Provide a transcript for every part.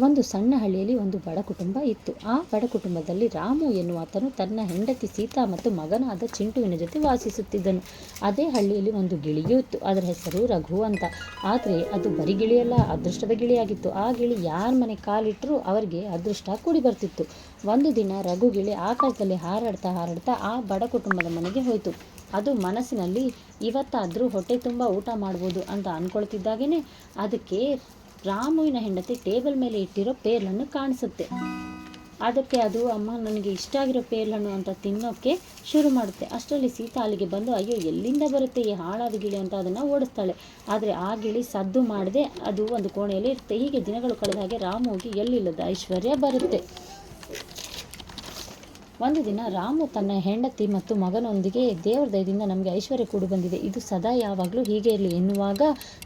ಒಂದು ಸಣ್ಣ ಹಳ್ಳಿಯಲ್ಲಿ ಒಂದು ಬಡ ಕುಟುಂಬ ಇತ್ತು. ಆ ಬಡ ಕುಟುಂಬದಲ್ಲಿ ರಾಮು ಎನ್ನುವಾತನು ತನ್ನ ಹೆಂಡತಿ ಸೀತಾ ಮತ್ತು ಮಗನಾದ ಚಿಂಟುವಿನ ಜೊತೆ ವಾಸಿಸುತ್ತಿದ್ದನು. ಅದೇ ಹಳ್ಳಿಯಲ್ಲಿ ಒಂದು ಗಿಳಿಯೂ ಇತ್ತು. ಅದರ ಹೆಸರು ರಘು ಅಂತ. ಆದರೆ ಅದು ಬರಿ ಗಿಳಿಯಲ್ಲ ಅದೃಷ್ಟದ ಗಿಳಿಯಾಗಿತ್ತು. ಆ ಗಿಳಿ ಯಾರ ಮನೆ ಕಾಲಿಟ್ಟರೂ ಅವರಿಗೆ ಅದೃಷ್ಟ ಕೂಡಿ ಬರ್ತಿತ್ತು. ಒಂದು ದಿನ ರಘು ಗಿಳಿ ಆಕಾಶದಲ್ಲಿ ಹಾರಾಡ್ತಾ ಹಾರಾಡ್ತಾ ಆ ಬಡ ಕುಟುಂಬದ ಮನೆಗೆ ಹೋಯಿತು. ಅದು ಮನಸ್ಸಿನಲ್ಲಿ ಇವತ್ತಾದರೂ ಹೊಟ್ಟೆ ತುಂಬ ಊಟ ಮಾಡ್ಬೋದು ಅಂತ ಅಂದ್ಕೊಳ್ತಿದ್ದಾಗೇ ಅದಕ್ಕೆ ರಾಮುವಿನ ಹೆಂಡತಿ ಟೇಬಲ್ ಮೇಲೆ ಇಟ್ಟಿರೋ ಪೇರ್ಲನ್ನು ಕಾಣಿಸುತ್ತೆ. ಅದಕ್ಕೆ ಅದು, ಅಮ್ಮ, ನನಗೆ ಇಷ್ಟ ಆಗಿರೋ ಪೇರ್ಲಣ್ಣು ಅಂತ ತಿನ್ನೋಕ್ಕೆ ಶುರು ಮಾಡುತ್ತೆ. ಅಷ್ಟರಲ್ಲಿ ಸೀತಾ ಅಲ್ಲಿಗೆ ಬಂದು, ಅಯ್ಯೋ, ಎಲ್ಲಿಂದ ಬರುತ್ತೆ ಈ ಹಾಳಾದ ಗಿಳಿ ಅಂತ ಅದನ್ನು ಓಡಿಸ್ತಾಳೆ. ಆದರೆ ಆ ಗಿಳಿ ಸದ್ದು ಮಾಡದೆ ಅದು ಒಂದು ಕೋಣೆಯಲ್ಲಿ ಇರುತ್ತೆ. ಹೀಗೆ ದಿನಗಳು ಕಳೆದ ಹಾಗೆ ರಾಮುವಿಗೆ ಎಲ್ಲಿಲ್ಲದ ಐಶ್ವರ್ಯ ಬರುತ್ತೆ. ಒಂದು ದಿನ ರಾಮು ತನ್ನ ಹೆಂಡತಿ ಮತ್ತು ಮಗನೊಂದಿಗೆ ದೇವರ ದಯದಿಂದ ನಮಗೆ ಐಶ್ವರ್ಯ ಕೂಡ ಬಂದಿದೆ. ಇದು ಸದಾ ಯಾವಾಗಲೂ ಹೀಗೆ ಇರಲಿ. ಎನ್ನುವಾಗ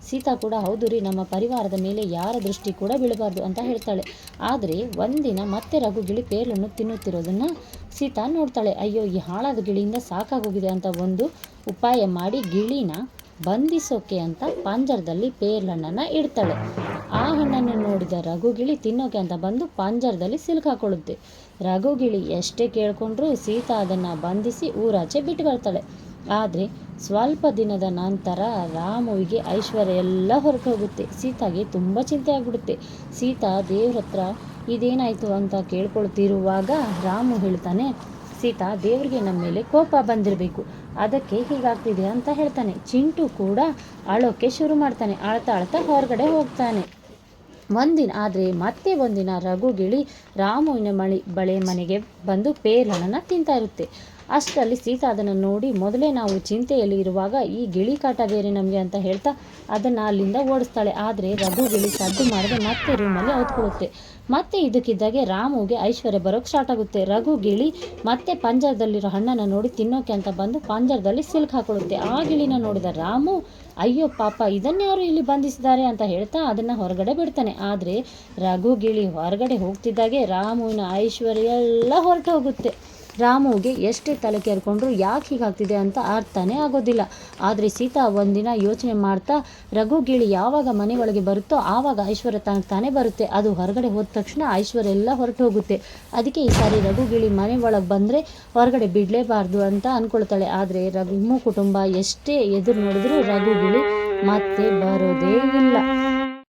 ಸೀತಾ ಕೂಡ, ಹೌದು ರೀ, ನಮ್ಮ ಪರಿವಾರದ ಮೇಲೆ ಯಾರ ದೃಷ್ಟಿ ಕೂಡ ಬೀಳಬಾರ್ದು ಅಂತ ಹೇಳ್ತಾಳೆ. ಆದರೆ ಒಂದಿನ ಮತ್ತೆ ರಘು ಗಿಳಿ ಪೇರ್ಲನ್ನು ತಿನ್ನುತ್ತಿರೋದನ್ನು ಸೀತಾ ನೋಡ್ತಾಳೆ. ಅಯ್ಯೋ, ಈ ಹಾಳಾದ ಗಿಳಿಯಿಂದ ಸಾಕಾಗೋಗಿದೆ ಅಂತ ಒಂದು ಉಪಾಯ ಮಾಡಿ ಗಿಳಿನ ಬಂಧಿಸೋಕೆ ಅಂತ ಪಂಜರದಲ್ಲಿ ಪೇರಲಣ್ಣನ್ನು ಇಡ್ತಾಳೆ. ಆ ಹಣ್ಣನ್ನು ನೋಡಿದ ರಘುಗಿಳಿ ತಿನ್ನೋಕೆ ಅಂತ ಬಂದು ಪಂಜರದಲ್ಲಿ ಸಿಲುಕಾಕೊಳ್ಳುತ್ತೆ ರಘುಗಿಳಿ ಎಷ್ಟೇ ಕೇಳಿಕೊಂಡ್ರೂ ಸೀತಾ ಅದನ್ನು ಬಂಧಿಸಿ ಊರಾಚೆ ಬಿಟ್ಟು ಬರ್ತಾಳೆ ಆದರೆ ಸ್ವಲ್ಪ ದಿನದ ನಂತರ ರಾಮುವಿಗೆ ಐಶ್ವರ್ಯ ಎಲ್ಲ ಹೊರಟು ಹೋಗುತ್ತೆ ಸೀತಾಗೆ ತುಂಬ ಚಿಂತೆ ಆಗ್ಬಿಡುತ್ತೆ. ಸೀತಾ ದೇವ್ರ ಹತ್ರ ಇದೇನಾಯಿತು ಅಂತ ಕೇಳ್ಕೊಳ್ತಿರುವಾಗ ರಾಮು ಹೇಳ್ತಾನೆ ಸೀತಾ ದೇವರಿಗೆ ನಮ್ಮ ಮೇಲೆ ಕೋಪ ಬಂದಿರಬೇಕು. ಅದಕ್ಕೆ ಹೀಗಾಗ್ತಿದೆ ಅಂತ ಹೇಳ್ತಾನೆ. ಚಿಂಟು ಕೂಡ ಅಳೋಕೆ ಶುರು ಮಾಡ್ತಾನೆ. ಅಳ್ತಾ ಅಳ್ತಾ ಹೊರಗಡೆ ಹೋಗ್ತಾನೆ. ಒಂದಿನ ಆದರೆ ಮತ್ತೆ ಒಂದಿನ ರಘುಗಿಳಿ ರಾಮುವಿನ ಮಳಿ ಬಳೆ ಮನೆಗೆ ಬಂದು ಪೇರಳನ್ನು ತಿಂತಾ ಇರುತ್ತೆ. ಅಷ್ಟರಲ್ಲಿ ಸೀತಾ ಅದನ್ನು ನೋಡಿ ಮೊದಲೇ ನಾವು ಚಿಂತೆಯಲ್ಲಿ ಇರುವಾಗ, ಈ ಗಿಳಿ ಕಾಟ ಬೇರೆ ನಮಗೆ ಅಂತ ಹೇಳ್ತಾ ಅದನ್ನು ಅಲ್ಲಿಂದ ಓಡಿಸ್ತಾಳೆ. ಆದರೆ ರಘು ಗಿಳಿ ಸದ್ದು ಮಾಡದೆ ಮತ್ತೆ ರೂಮಲ್ಲಿ ಹೊತ್ಕೊಳ್ಳುತ್ತೆ ಮತ್ತೆ ಇದಕ್ಕಿದ್ದಾಗೆ ರಾಮುಗೆ ಐಶ್ವರ್ಯ ಬರೋಕ್ಕೆ ಸ್ಟಾರ್ಟ್ ಆಗುತ್ತೆ. ರಘು ಗಿಳಿ ಮತ್ತೆ ಪಂಜರದಲ್ಲಿರೋ ಹಣ್ಣನ್ನು ನೋಡಿ ತಿನ್ನೋಕೆ ಅಂತ ಬಂದು ಪಂಜರದಲ್ಲಿ ಸಿಲ್ಕ್ ಹಾಕೊಳ್ಳುತ್ತೆ. ಆ ಗಿಳಿನ ನೋಡಿದ ರಾಮು, ಅಯ್ಯೋ ಪಾಪ ಇದನ್ಯಾರು ಇಲ್ಲಿ ಬಂಧಿಸಿದ್ದಾರೆ? ಅಂತ ಹೇಳ್ತಾ ಅದನ್ನು ಹೊರಗಡೆ ಬಿಡ್ತಾನೆ. ಆದರೆ ರಘು ಗಿಳಿ ಹೊರಗಡೆ ಹೋಗ್ತಿದ್ದಾಗೆ ರಾಮುವಿನ ಐಶ್ವರ್ಯ ಎಲ್ಲ ಹೊರಟು ಹೋಗುತ್ತೆ ರಾಮುಗೆ ಎಷ್ಟೇ ತಲೆ ಕೆರ್ಕೊಂಡ್ರು ಯಾಕೆ ಹೀಗಾಗ್ತಿದೆ ಅಂತ ಅರ್ಥನೇ ಆಗೋದಿಲ್ಲ. ಆದರೆ ಸೀತಾ ಒಂದಿನ ಯೋಚನೆ ಮಾಡ್ತಾ, ರಘು ಗಿಳಿ ಯಾವಾಗ ಮನೆ ಒಳಗೆ ಬರುತ್ತೋ ಆವಾಗ ಐಶ್ವರ್ಯ ತಾನೇ ಬರುತ್ತೆ. ಅದು ಹೊರಗಡೆ ಹೋದ ತಕ್ಷಣ ಐಶ್ವರ್ಯ ಎಲ್ಲ ಹೊರಟು ಹೋಗುತ್ತೆ ಅದಕ್ಕೆ ಈ ಸಾರಿ ರಘು ಗಿಳಿ ಮನೆ ಒಳಗೆ ಬಂದರೆ ಹೊರಗಡೆ ಬಿಡಲೇಬಾರ್ದು ಅಂತ ಅಂದ್ಕೊಳ್ತಾಳೆ ಆದರೆ ರಘು ಕುಟುಂಬ ಎಷ್ಟೇ ಎದುರು ನೋಡಿದ್ರು ರಘು ಗಿಳಿ ಮತ್ತೆ ಬರೋದೇ ಇಲ್ಲ.